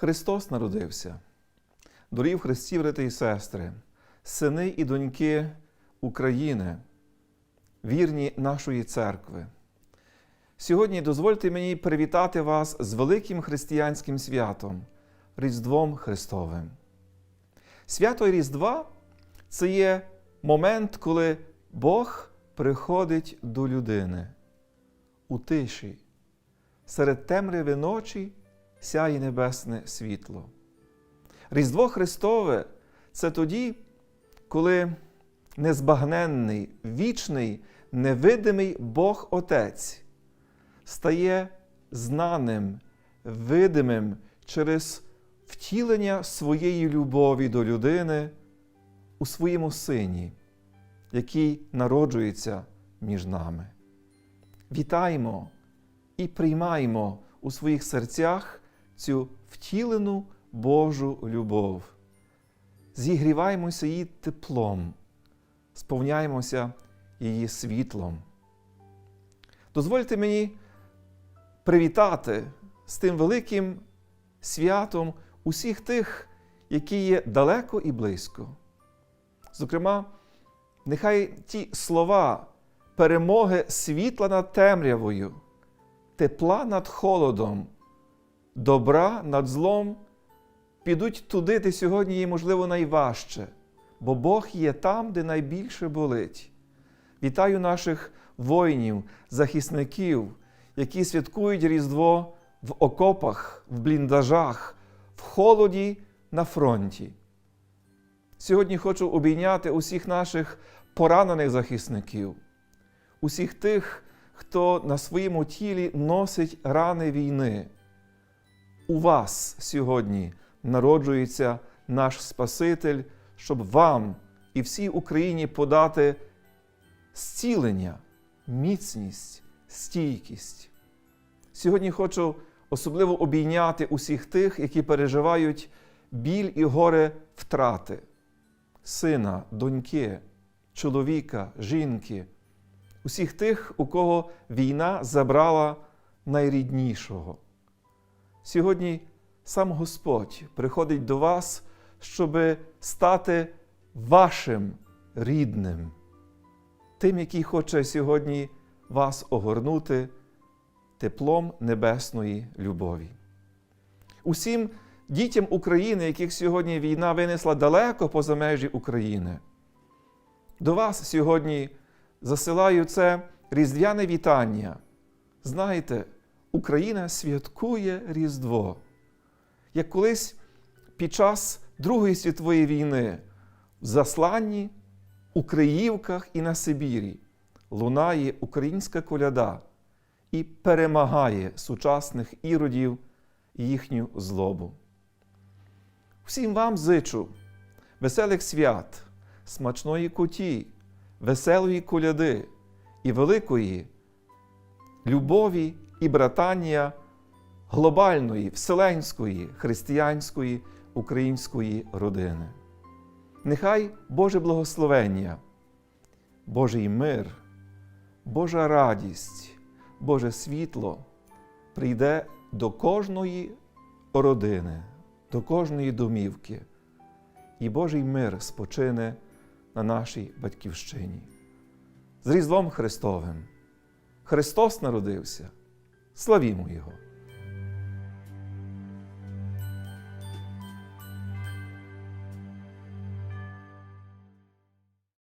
Христос народився. Дорогі в Христі, брати і сестри, сини і доньки України, вірні нашої церкви. Сьогодні дозвольте мені привітати вас з великим християнським святом Різдвом Христовим. Свято Різдва це є момент, коли Бог приходить до людини у тиші, серед темряви ночі сяє небесне світло. Різдво Христове це тоді, коли незбагненний, вічний, невидимий Бог Отець стає знаним, видимим через втілення своєї любові до людини у своєму сині, який народжується між нами. Вітаємо і приймаємо у своїх серцях цю втілену Божу любов. Зігріваємося її теплом, сповняємося її світлом. Дозвольте мені привітати з тим великим святом усіх тих, які є далеко і близько. Зокрема, нехай ті слова перемоги світла над темрявою, тепла над холодом, добра над злом підуть туди, де сьогодні є, можливо, найважче, бо Бог є там, де найбільше болить. Вітаю наших воїнів, захисників, які святкують Різдво в окопах, в бліндажах, в холоді на фронті. Сьогодні хочу обійняти усіх наших поранених захисників, усіх тих, хто на своєму тілі носить рани війни. У вас сьогодні народжується наш Спаситель, щоб вам і всій Україні подати зцілення, міцність, стійкість. Сьогодні хочу особливо обійняти усіх тих, які переживають біль і горе втрати сина, доньки, чоловіка, жінки, усіх тих, у кого війна забрала найріднішого. Сьогодні сам Господь приходить до вас, щоб стати вашим рідним, тим, який хоче сьогодні вас огорнути теплом небесної любові. Усім дітям України, яких сьогодні війна винесла далеко поза межі України. До вас сьогодні засилаю це різдвяне вітання. Знаєте, Україна святкує Різдво. Як колись під час Другої світової війни в засланні, у Криївках і на Сибірі лунає українська коляда і перемагає сучасних іродів їхню злобу. Всім вам зичу веселих свят, смачної куті, веселої коляди і великої любові і братання глобальної, вселенської, християнської, української родини. Нехай Боже благословення, Божий мир, Божа радість, Боже світло прийде до кожної родини, до кожної домівки, і Божий мир спочине на нашій батьківщині. З Різдвом Христовим! Христос народився! Славімо Його!